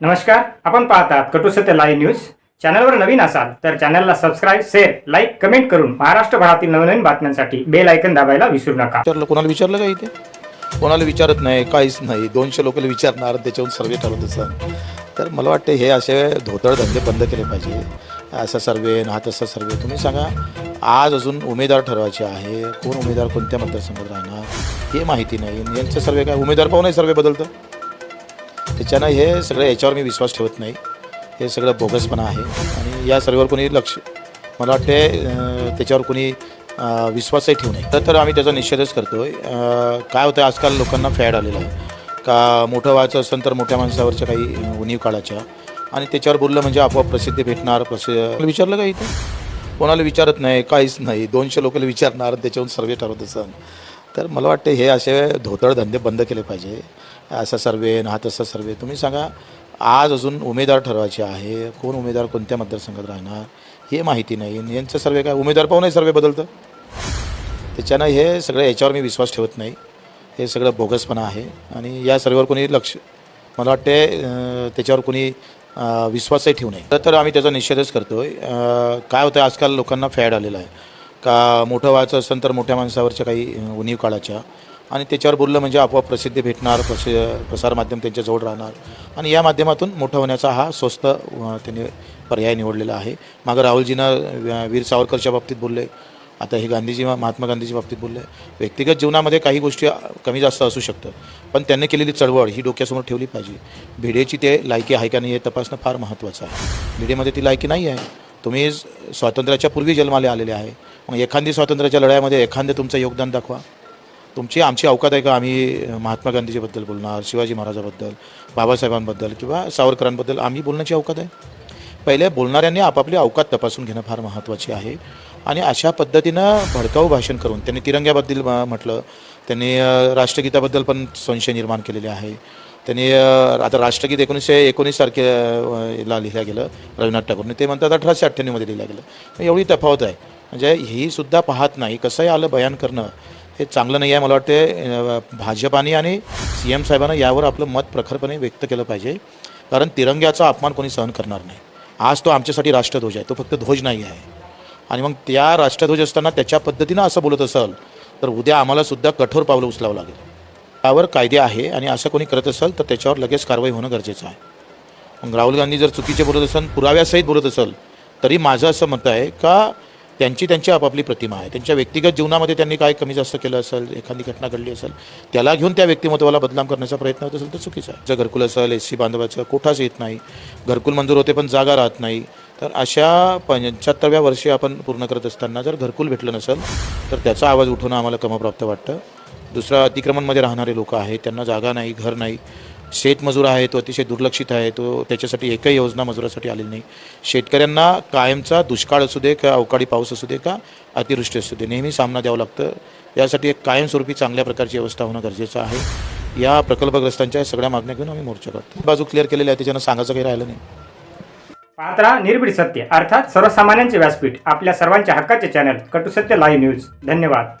नमस्कार आपण पाहतात कटू सत्य लाईव्ह न्यूज चॅनलवर नवीन असाल तर चॅनलला सबस्क्राईब शेअर लाईक कमेंट करून महाराष्ट्रभरातील नवनवीन बातम्यांसाठी बेल ऐकन दाबायला विसरू नका. विचारलं कोणाला विचारलं का इथे? कोणाला विचारत नाही काहीच नाही. दोनशे लोकांना विचारणार त्याच्यावर सर्वे ठरवत असं तर मला वाटतं हे असे धोतळ धंदे बंद केले पाहिजे. असा सर्वे हा तसा सर्वे. तुम्ही सांगा आज अजून उमेदवार ठरवायचे आहे. कोण उमेदवार कोणत्या मतदारसंघात राहणार? हे माहिती नाही. यांचं सर्वे काय? उमेदवार पाहूनही सर्वे बदलतं? त्याच्यानं हे सगळं याच्यावर मी विश्वास ठेवत नाही. हे सगळं बोगसपणा आहे. आणि या सर्वेवर कोणी लक्ष मला वाटते त्याच्यावर कोणी विश्वासही ठेवू नये. तर तर आम्ही त्याचा निषेधच करतो आहे काय होतं आजकाल लोकांना फॅड आलेलं आहे. का मोठं व्हायचं असेल तर मोठ्या माणसावरच्या काही उणीव काळाच्या. आणि त्याच्यावर बोललं म्हणजे आपोआप प्रसिद्धी भेटणार प्रसिद्ध विचारलं का इथे? कोणाला विचारत नाही काहीच नाही. दोनशे लोकांना विचारणार त्याच्याहून सर्वे ठरवत असन. तर मला वाटते हे असे धोतळ धंदे बंद केले पाहिजे. असा सर्वे हा तसा सर्वे. तुम्ही सांगा आज अजून उमेदवार ठरवायचे आहे कोण उमेदवार कोणत्या मतदारसंघात राहणार हे माहिती नाही. यांचं सर्वे काय उमेदवार पाहूनही सर्वे बदलतं? त्याच्यानं हे सगळं याच्यावर मी विश्वास ठेवत नाही. हे सगळं बोगसपणा आहे. आणि या सर्वेवर कोणी लक्ष मला वाटते त्याच्यावर कोणी विश्वासही ठेवू नये. तर तर आम्ही त्याचा निषेधच करतो आहे काय होतं आजकाल लोकांना फॅड आलेला आहे. का मोठं व्हायचं असेल तर मोठ्या माणसावरच्या काही उणीव काळाच्या. आणि त्याच्यावर बोललं म्हणजे आपोआप प्रसिद्धी भेटणार प्रसि प्रसारमाध्यम त्यांच्याजवळ राहणार. आणि या माध्यमातून मोठं होण्याचा हा स्वस्त त्यांनी पर्याय निवडलेला आहे. मागं राहुलजीनं वीर सावरकरच्या बाबतीत बोलले. आता हे गांधीजी महात्मा गांधीच्या बाबतीत बोलले. व्यक्तिगत जीवनामध्ये काही गोष्टी कमी जास्त असू शकतं पण त्यांनी केलेली चळवळ ही डोक्यासमोर ठेवली पाहिजे. भिडेची ते लायकी आहे का नाही हे तपासणं फार महत्त्वाचं आहे. भिडेमध्ये ती लायकी नाही आहे. तुम्ही स्वातंत्र्याच्या पूर्वी जन्माला आलेले आहे. मग एखादी स्वातंत्र्याच्या लढ्यामध्ये एखादं तुमचं योगदान दाखवा. तुमची आमची अवकात आहे का? आम्ही महात्मा गांधीजीबद्दल बोलणार शिवाजी महाराजाबद्दल बाबासाहेबांबद्दल किंवा सावरकरांबद्दल आम्ही बोलण्याची अवकात आहे? पहिले बोलणाऱ्यांनी आपापली अवकात तपासून घेणं फार महत्त्वाचे आहे. आणि अशा पद्धतीनं भडकाऊ भाषण करून त्यांनी तिरंग्याबद्दल म- म्हटलं त्यांनी राष्ट्रगीताबद्दल पण संशय निर्माण केलेले आहे. त्यांनी आता राष्ट्रगीत एकोणीसशे एकोणीस तारखेला लिहिलं गेलं रवीनाथ टागोरने. ते म्हणतात अठराशे अठ्ठ्याण्णवमध्ये लिहिलं गेलं. मग एवढी तफावत आहे. म्हणजे ही सुद्धा पाहत नाही. कसंही आलं बयान करणं हे चांगलं नाही आहे मला वाटते भाजपाने आणि सी एम साहेबांना यावर आपलं मत प्रखरपणे व्यक्त केलं पाहिजे. कारण तिरंग्याचा अपमान कोणी सहन करणार नाही. आज तो आमच्यासाठी राष्ट्रध्वज आहे. तो फक्त ध्वज नाही आहे. आणि मग त्या राष्ट्रध्वज असताना त्याच्या पद्धतीनं असं बोलत असाल तर उद्या आम्हालासुद्धा कठोर पावलं उचलावं लागेल. त्यावर कायदे आहे आणि असं कोणी करत असेल तर त्याच्यावर लगेच कारवाई होणं गरजेचं आहे. मग राहुल गांधी जर चुकीचे बोलत असेल पुराव्यासहित बोलत असेल तरी माझं असं मत आहे का त्यांची त्यांची आपापली प्रतिमा आहे. त्यांच्या व्यक्तिगत जीवनामध्ये त्यांनी काय कमी जास्त केलं असेल एखादी घटना घडली असेल त्याला घेऊन त्या व्यक्तिमत्वाला बदनाम करण्याचा प्रयत्न होत असेल तर चुकीचा आहे. जर घरकुल असेल एस सी बांधवाचं कोठाच येत नाही घरकुल मंजूर होते पण जागा राहत नाही तर अशा पंच्याहत्तरव्या वर्षी आपण पूर्ण करत असताना जर घरकुल भेटलं नसेल तर त्याचा आवाज उठवणं आम्हाला कमप्राप्त वाटतं. दुसरं अतिक्रमणमध्ये राहणारे लोक आहेत त्यांना जागा नाही घर नाही शेतमजूर आहे तो अतिशय दुर्लक्षित आहे तो त्याच्यासाठी एकही योजना मजुरासाठी आलेली नाही. शेतकऱ्यांना कायमचा दुष्काळ असू दे का अवकाळी पाऊस असू दे का अतिवृष्टी असू दे नेहमी सामना द्यावा लागतं. यासाठी एक कायमस्वरूपी चांगल्या प्रकारची व्यवस्था होणं गरजेचं आहे. या प्रकल्पग्रस्तांच्या सगळ्या मागण्या घेऊन आम्ही मोर्चा करतो बाजू क्लिअर केलेली आहे त्याच्यानं सांगायचं काही राहिलं नाही. पात्रा निर्भीड सत्य अर्थात सर्वसामान्यांचे व्यासपीठ आपल्या सर्वांच्या हक्काचे चॅनल कटू सत्य लाईव्ह न्यूज धन्यवाद.